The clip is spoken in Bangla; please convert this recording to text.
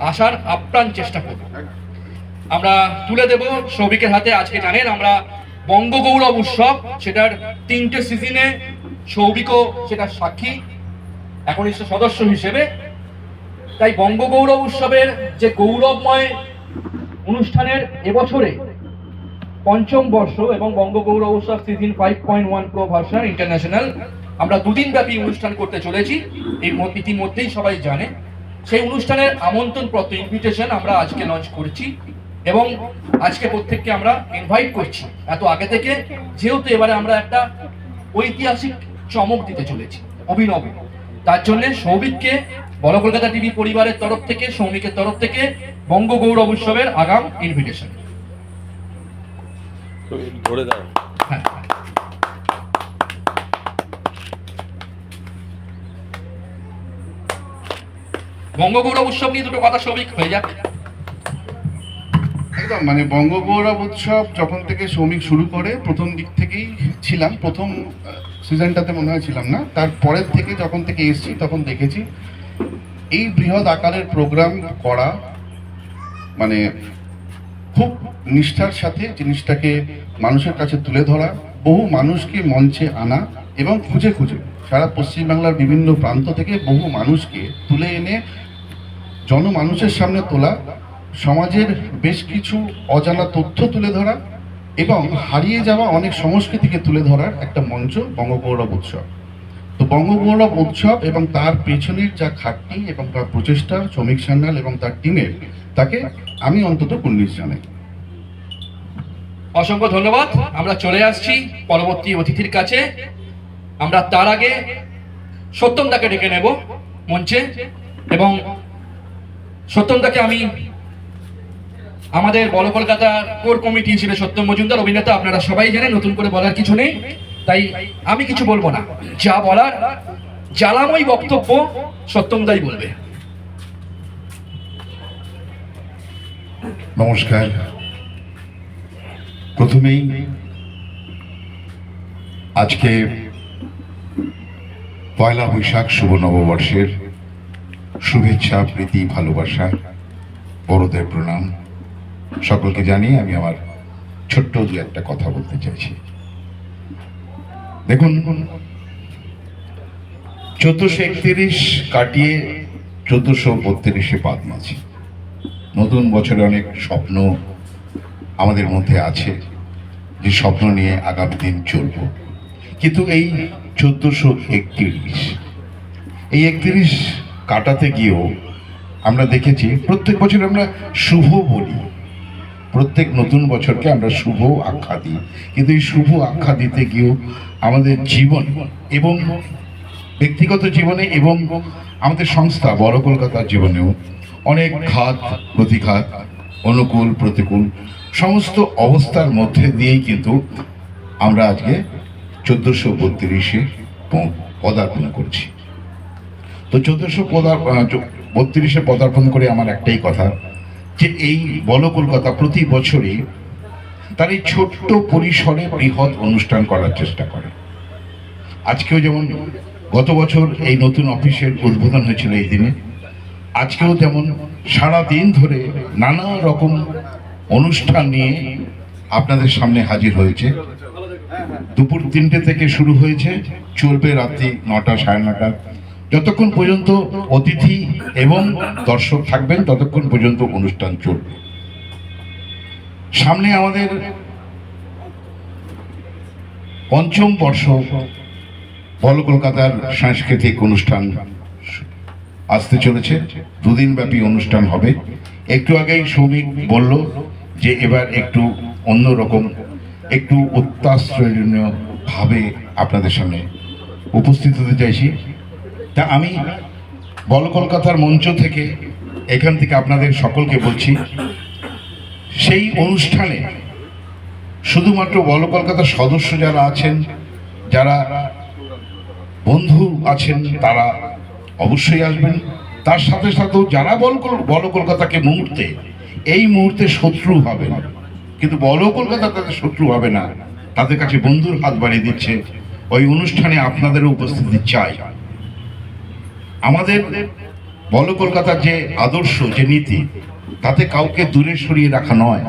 আসার আপ্রাণ চেষ্টা করব। আমরা তুলে দেব সৌভিকের হাতে, আজকে জানেন আমরা বঙ্গগৌরব উৎসব, সেটার তিনটে সিজনে সৌভিকও সেটা সাক্ষী, একনিষ্ঠ সদস্য হিসেবে। তাই বঙ্গগৌরব উৎসবের যে গৌরবময় অনুষ্ঠানের এবছরে পঞ্চম বর্ষ এবং বঙ্গগৌরব উৎসব season five point one pro version international আমরা দুদিন ব্যাপী অনুষ্ঠান করতে চলেছি। এই ইতিমধ্যেই সবাই জানে। সেই অনুষ্ঠানের আমন্ত্রণ পত্র ইনভিটেশন আমরা আজকে লঞ্চ করছি এবং আজকে প্রত্যেককে আমরা ইনভাইট করছি। এত আগে থেকে যেহেতু এবারে আমরা একটা ঐতিহাসিক চমক দিতে চলেছি অভিনব। তার জন্য সৌভিককে বড় কলকাতা টিভি পরিবারের তরফ থেকে সৌমিকের তরফ থেকে বঙ্গগৌরব উৎসবের আগাম ইনভিটেশন ধরে দাও। হ্যাঁ। বঙ্গগৌরব উৎসব নিয়ে দুটো কথা সৌভিক হয়ে যাক। একদম মানে বঙ্গগৌরব উৎসব যখন থেকে শ্রমিক শুরু করে, প্রথম দিক থেকেই ছিলাম, প্রথম সিজনটাতে মনে হয় ছিলাম না। তারপরের থেকে যখন থেকে এসেছি, তখন দেখেছি এই বৃহৎ আকারের প্রোগ্রাম করা মানে খুব নিষ্ঠার সাথে জিনিসটাকে মানুষের কাছে তুলে ধরা, বহু মানুষকে মঞ্চে আনা এবং খুঁজে খুঁজে। সারা পশ্চিমবাংলার বিভিন্ন প্রান্ত থেকে বহু মানুষকে তুলে এনে জনমানুষের সামনে তোলা, সমাজের বেশ কিছু অজানা তথ্য তুলে ধরা এবং হারিয়ে যাওয়া অনেক সংস্কৃতিকে তুলে ধরার একটা মঞ্চ বঙ্গগৌরব উৎসব। তো বঙ্গগৌরব উৎসব এবং তার পেছনের যা খাটনি এবং তার প্রচেষ্টা শ্রমিক সান্যাল এবং তার টিমের, তাকে আমি অন্তত কুর্নিশ জানাই। অসংখ্য ধন্যবাদ। আমরা চলে আসছি পরবর্তী অতিথির কাছে। আমরা তার আগে সত্যম দাকে ডেকে নেব মঞ্চে এবং সত্যম দাকে আমি আমাদের বড় কলকাতা কোর কমিটি হিসেবে সত্যম মজুমদার, অভিনেতা, আপনারা সবাই জানেন, নতুন করে বলার কিছু নেই। তাই আমি কিছু বলব না। যা বলার, জ্বালাময় বক্তব্য সত্যম দাই বলবে। নমস্কার। প্রথমেই আজকে পয়লা বৈশাখ, শুভ নববর্ষের শুভেচ্ছা, প্রীতি, ভালোবাসা, বড়দের প্রণাম। সকলকে জানিয়ে আমি আমার ছোট্ট দু একটা কথা বলতে চাইছি। দেখুন, চোদ্দশো একত্রিশ কাটিয়ে চোদ্দশো বত্রিশে পা মাছি নতুন বছরে অনেক স্বপ্ন আমাদের মধ্যে আছে, যে স্বপ্ন নিয়ে আগামী দিন চলব। কিন্তু এই চোদ্দশো একত্রিশ, এই একত্রিশ কাটাতে গিয়েও আমরা দেখেছি প্রত্যেক বছর আমরা শুভ বলি। প্রত্যেক নতুন বছরকে আমরা শুভ আখ্যা দিই। কিন্তু এই শুভ আখ্যা দিতে গিয়েও আমাদের জীবন এবং ব্যক্তিগত জীবনে এবং আমাদের সংস্থা বড় কলকাতার জীবনেও অনেক ঘাত, প্রতিঘাত, অনুকূল, প্রতিকূল সমস্ত অবস্থার মধ্যে দিয়েই কিন্তু আমরা আজকে চোদ্দোশো বত্রিশে পদার্পণ করছি। তো চোদ্দোশো বত্রিশে পদার্পণ করে আমার একটাই কথা, যে এই বল কলকাতা প্রতি বছরই তার এই ছোট্ট পরিসরে বৃহৎ অনুষ্ঠান করার চেষ্টা করে। আজকেও যেমন গত বছর এই নতুন অফিসের উদ্বোধন হয়েছিল এই দিনে, আজকেও যেমন সারা দিন ধরে নানা রকম অনুষ্ঠান নিয়ে আপনাদের সামনে হাজির হয়েছে। দুপুর তিনটে থেকে শুরু হয়েছে, চলবে রাত্রি নটা সাড়ে নটা। যতক্ষণ পর্যন্ত অতিথি এবং দর্শক থাকবেন, ততক্ষণ পর্যন্ত অনুষ্ঠান চলবে। সামনে আমাদের পঞ্চম বর্ষ বল কলকাতার সাংস্কৃতিক অনুষ্ঠান আসতে চলেছে। দুদিন ব্যাপী অনুষ্ঠান হবে। একটু আগেই সৌমিক বলল যে এবার একটু অন্যরকম, একটু অত্যাশ্রয়জনীয় ভাবে আপনাদের সামনে উপস্থিত হতে চাইছি। তা আমি বল কলকাতার মঞ্চ থেকে এখান থেকে আপনাদের সকলকে বলছি, সেই অনুষ্ঠানে শুধুমাত্র বল কলকাতার সদস্য যারা আছেন, যারা বন্ধু আছেন, তারা অবশ্যই আসবেন। তার সাথে সাথেও যারা বল বল কলকাতাকে মুহূর্তে, এই মুহূর্তে শত্রু হবে না কিন্তু বল কলকাতা তাদের শত্রু হবে না। তাদের কাছে বন্ধুর হাত বাড়িয়ে দিচ্ছে। ওই অনুষ্ঠানে আপনাদেরও উপস্থিতি চাই। আমাদের বল কলকাতার যে আদর্শ যে নীতি তাতে কাউকে দূরে সরিয়ে রাখা নয়।